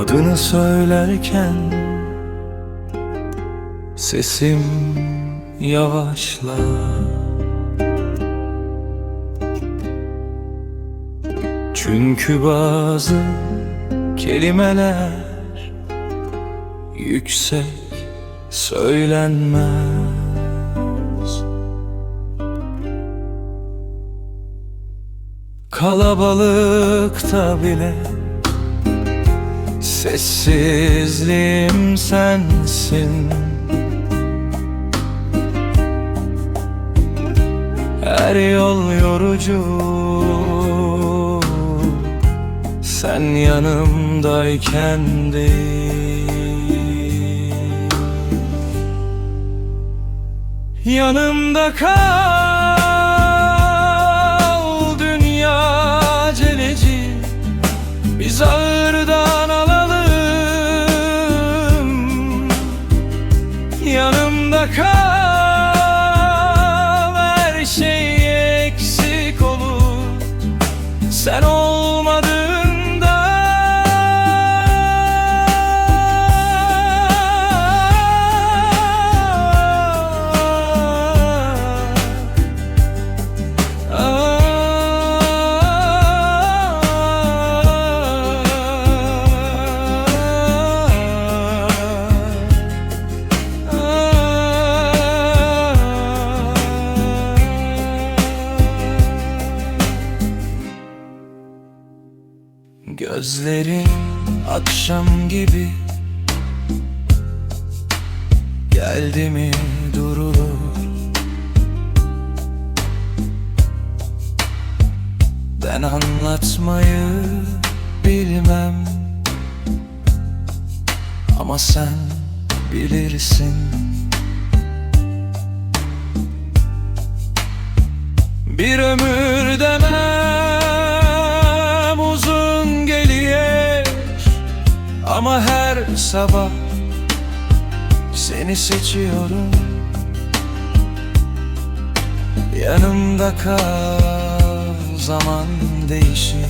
Adını söylerken Sesim yavaşlar Çünkü bazı kelimeler yüksek söylenmez. Kalabalıkta bile sessizliğim sensin. Her yol yorucu. Sen yanımdayken değil Yanımda kal Sen olmadığında Gözlerin akşam gibi. Geldi mi durulur? Ben anlatmayı bilmem. Ama sen bilirsin. Bir ömür demem Ama her sabah seni seçiyorum. Yanımda kal zaman değişir.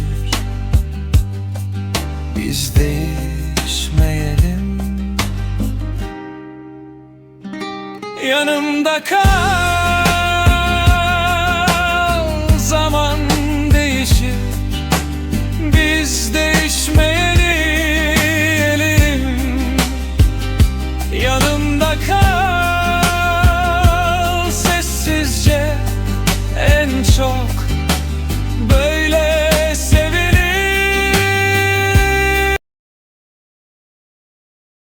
Biz değişmeyelim. Yanımda kal